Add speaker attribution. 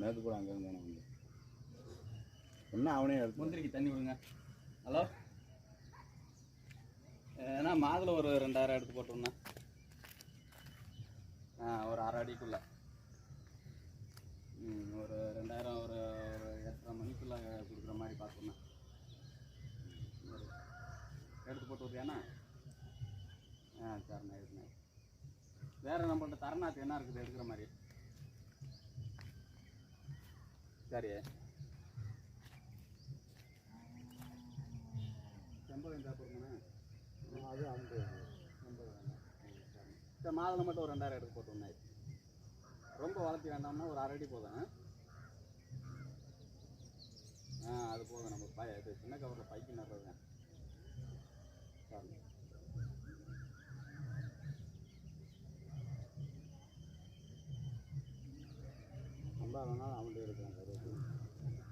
Speaker 1: நேற்று கூட அங்கே இருந்து வந்து என்ன அவனே எடுத்து
Speaker 2: முந்திரிக்கு தண்ணி விடுங்க. ஹலோ? ஏன்னா மாதுளை ஒரு ரெண்டாயிரம் எடுத்து போட்டோம்னா ஆ ஒரு அரை அடிக்குள்ள. ம் ஒரு ரெண்டாயிரம் ஒரு ஒரு எட்டரை மணிக்குள்ள கொடுக்குற மாதிரி பார்க்கணும் எடுத்து போட்டு விட்றியாண்ணா ஆ சரிண்ணா எடுத்துண்ணா வேறு நம்மள்ட்ட தரணாத்து என்ன இருக்குது எடுக்கிற மாதிரி? சரி செம்பகம் தேவைப்படுமாண்ணா
Speaker 1: அது
Speaker 2: செம்பகம் வேண்டாம் சரி மாதுளை மட்டும் ஒரு ரெண்டாயிரம் எடுத்து போட்டோம்னா ரொம்ப வளர்த்தி வேண்டாம்னா ஒரு அரை அடி போதும். ஆ? அது போதும். நம்ம பை இது சின்ன கவரில் பைக்கு
Speaker 1: இருந்தால் அதனால் அவன்கிட்ட இருக்கிறாங்க